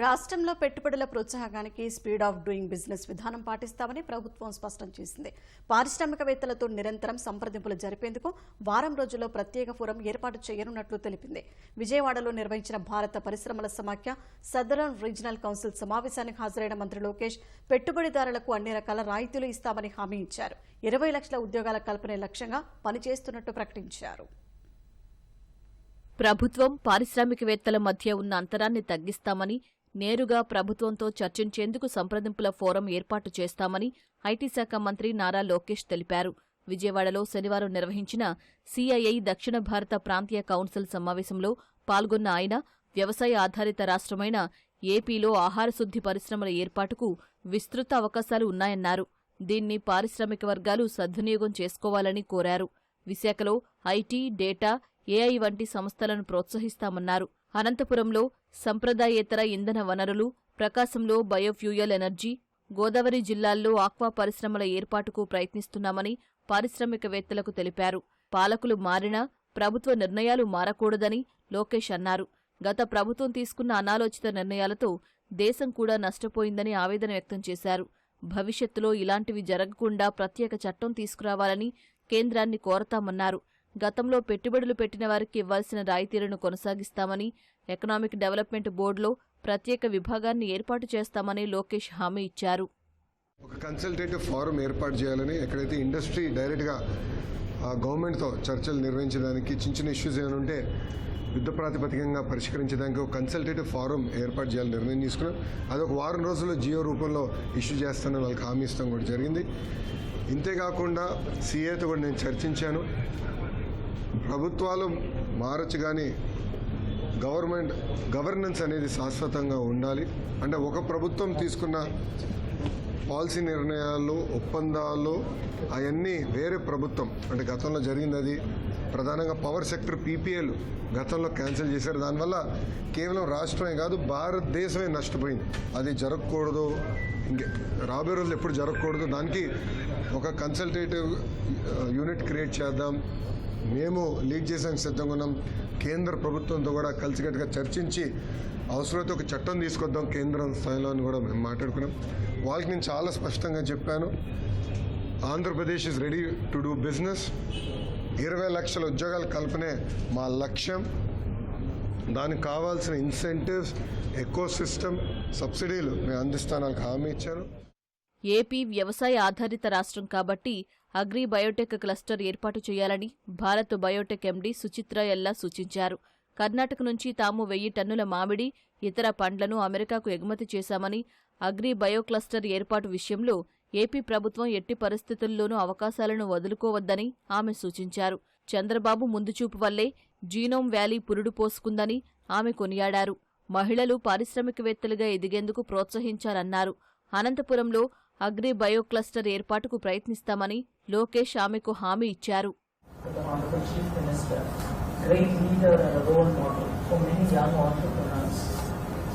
రాష్ట్రంలో పెట్టుబడుల ప్రోత్సాహకానికి స్పీడ్ ఆఫ్ డూయింగ్ బిజినెస్ విధానం పాటిస్తామని ప్రభుత్వం స్పష్టం చేసింది. పారిశ్రామికవేత్తలతో నిరంతరం సంప్రదింపులు జరిపేందుకు వారం రోజుల్లో ప్రత్యేక ఫోరం ఏర్పాటు చేయనున్నట్లు తెలిపింది. విజయవాడలో నిర్వహించిన భారత పరిశ్రమల సమాఖ్య సదరన్ రీజనల్ కౌన్సిల్ సమావేశానికి హాజరైన మంత్రి లోకేష్ పెట్టుబడిదారులకు అన్ని రకాల రాయితీలు ఇస్తామని హామీ ఇచ్చారు. ఇరవై లక్షల ఉద్యోగాల కల్పనే లక్ష్యంగా పనిచేస్తున్నట్టు ప్రకటించారు. ప్రభుత్వం పారిశ్రామికవేత్తల మధ్య ఉన్న అంతరాన్ని తగ్గిస్తామని నేరుగా ప్రభుత్వంతో చర్చించేందుకు సంప్రదింపుల ఫోరం ఏర్పాటు చేస్తామని ఐటీ శాఖ మంత్రి నారా లోకేష్ తెలిపారు. విజయవాడలో శనివారం నిర్వహించిన సిఐఐ దక్షిణ భారత ప్రాంతీయ కౌన్సిల్ సమావేశంలో పాల్గొన్న ఆయన వ్యవసాయ ఆధారిత రాష్ట్రమైన ఏపీలో ఆహార శుద్ధి పరిశ్రమల ఏర్పాటుకు విస్తృత అవకాశాలు ఉన్నాయన్నారు. దీన్ని పారిశ్రామిక వర్గాలు సద్వినియోగం చేసుకోవాలని కోరారు. విశాఖలో ఐటీ డేటా ఏఐ వంటి సంస్థలను ప్రోత్సహిస్తామన్నారు. అనంతపురంలో సంప్రదాయేతర ఇంధన వనరులు ప్రకాశంలో బయోఫ్యూయల్ ఎనర్జీ గోదావరి జిల్లాల్లో ఆక్వా పరిశ్రమల ఏర్పాటుకు ప్రయత్నిస్తున్నామని పారిశ్రామికవేత్తలకు తెలిపారు. పాలకులు మారినా ప్రభుత్వ నిర్ణయాలు మారకూడదని లోకేష్ అన్నారు. గత ప్రభుత్వం తీసుకున్న అనాలోచిత నిర్ణయాలతో దేశం కూడా నష్టపోయిందని ఆవేదన వ్యక్తం చేశారు. భవిష్యత్తులో ఇలాంటివి జరగకుండా ప్రత్యేక చట్టం తీసుకురావాలని కేంద్రాన్ని కోరతామన్నారు. గతంలో పెట్టుబడులు పెట్టిన వారికి ఇవ్వాల్సిన రాయితీలను కొనసాగిస్తామని ఎకనామిక్ డెవలప్మెంట్ బోర్డులో ప్రత్యేక విభాగాన్ని ఏర్పాటు చేస్తామని లోకేష్ హామీ ఇచ్చారు. ఒక కన్సల్టేటివ్ ఫారం ఏర్పాటు చేయాలని ఎక్కడైతే ఇండస్ట్రీ డైరెక్ట్గా గవర్నమెంట్తో చర్చలు నిర్వహించడానికి చిన్న చిన్న ఇష్యూస్ ఏమైనా ఉంటే యుద్ధ ప్రాతిపదికంగా పరిష్కరించడానికి ఒక కన్సల్టేటివ్ ఫారం ఏర్పాటు చేయాలని నిర్ణయం తీసుకున్నాం. అది ఒక వారం రోజుల్లో జియో రూపంలో ఇష్యూ చేస్తానని వాళ్ళకి హామీ ఇస్తాం కూడా జరిగింది. ఇంతేకాకుండా సీఏతో కూడా నేను చర్చించాను. ప్రభుత్వాలు మారచ్చు కానీ గవర్నమెంట్ గవర్నెన్స్ అనేది శాశ్వతంగా ఉండాలి. అంటే ఒక ప్రభుత్వం తీసుకున్న పాలసీ నిర్ణయాలు ఒప్పందాలు అవన్నీ వేరే ప్రభుత్వం. అంటే గతంలో జరిగింది అది ప్రధానంగా పవర్ సెక్టర్ పీపీఎల్ గతంలో క్యాన్సిల్ చేశారు. దానివల్ల కేవలం రాష్ట్రమే కాదు భారతదేశమే నష్టపోయింది. అది జరగకూడదు. ఇంకే రాబోయే రోజులు ఎప్పుడు జరగకూడదు. దానికి ఒక కన్సల్టేటివ్ యూనిట్ క్రియేట్ చేద్దాం. మేము లీడ్ చేసానికి సిద్ధంగా ఉన్నాం కేంద్ర ప్రభుత్వంతో కూడా కలిసికట్టుగా చర్చించి అవసరమైతే ఒక చట్టం తీసుకొద్దాం కేంద్రం స్థాయిలో అని కూడా మేము మాట్లాడుకున్నాం. వాళ్ళకి నేను చాలా స్పష్టంగా చెప్పాను. Andhra Pradesh is ready to do business ఇరవై లక్షల ఉద్యోగాల కల్పనే మా లక్ష్యం. దానికి కావాల్సిన ఇన్సెంటివ్స్ ఎకో సిస్టమ్ సబ్సిడీలు మేము అందిస్తానని హామీ ఇచ్చాను ఏపీ వ్యవసాయ ఆధారిత రాష్ట్రం కాబట్టి అగ్రి బయోటెక్ క్లస్టర్ ఏర్పాటు చేయాలని భారత్ బయోటెక్ ఎండీ సుచిత్ర ఎల్లా సూచించారు. కర్ణాటక నుంచి తాము వెయ్యి టన్నుల మామిడి ఇతర పండ్లను అమెరికాకు ఎగుమతి చేశామని అగ్రి బయో క్లస్టర్ ఏర్పాటు విషయంలో ఏపీ ప్రభుత్వం ఎట్టి పరిస్థితుల్లోనూ అవకాశాలను వదులుకోవద్దని ఆమె సూచించారు. చంద్రబాబు ముందుచూపు వల్లే జీనోమ్ వ్యాలీ పురుడు పోసుకుందని ఆమె కొనియాడారు. మహిళలు పారిశ్రామికవేత్తలుగా ఎదిగేందుకు ప్రోత్సహించారన్నారు అనంతపురంలో అగ్రి బయో క్లస్టర్ ఏర్పాటుకు ప్రయత్నిస్తామని లోకేష్ ఆమెకు హామీ ఇచ్చారు with the Honorable Chief Minister, great leader and a role model for many young entrepreneurs.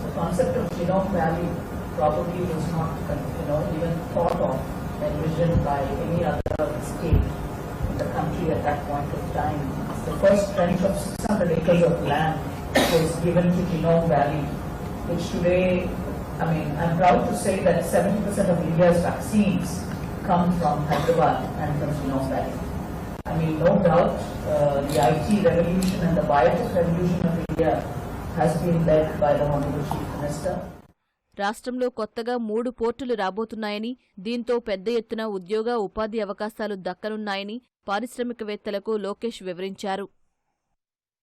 The concept of Genome Valley probably was not, you know, even thought of, envisioned by any other state in the country at that point of time. The first tranche of 600 acres of land was given to Genome Valley, which today, I mean, I'm proud to say that 70% of India's vaccines come from Hyderabad and from Genome Valley. I mean, no doubt, uh, the IT revolution and the biotech revolution of India has been led by the Honorable Chief Minister. రాష్ట్రంలో కొత్తగా మూడు పోర్టులు రాబోతున్నాయని దీంతో పెద్ద ఎత్తున ఉద్యోగ ఉపాధి అవకాశాలు దక్కనున్నాయని పారిశ్రామికవేత్తలకు లోకేష్ వివరించారు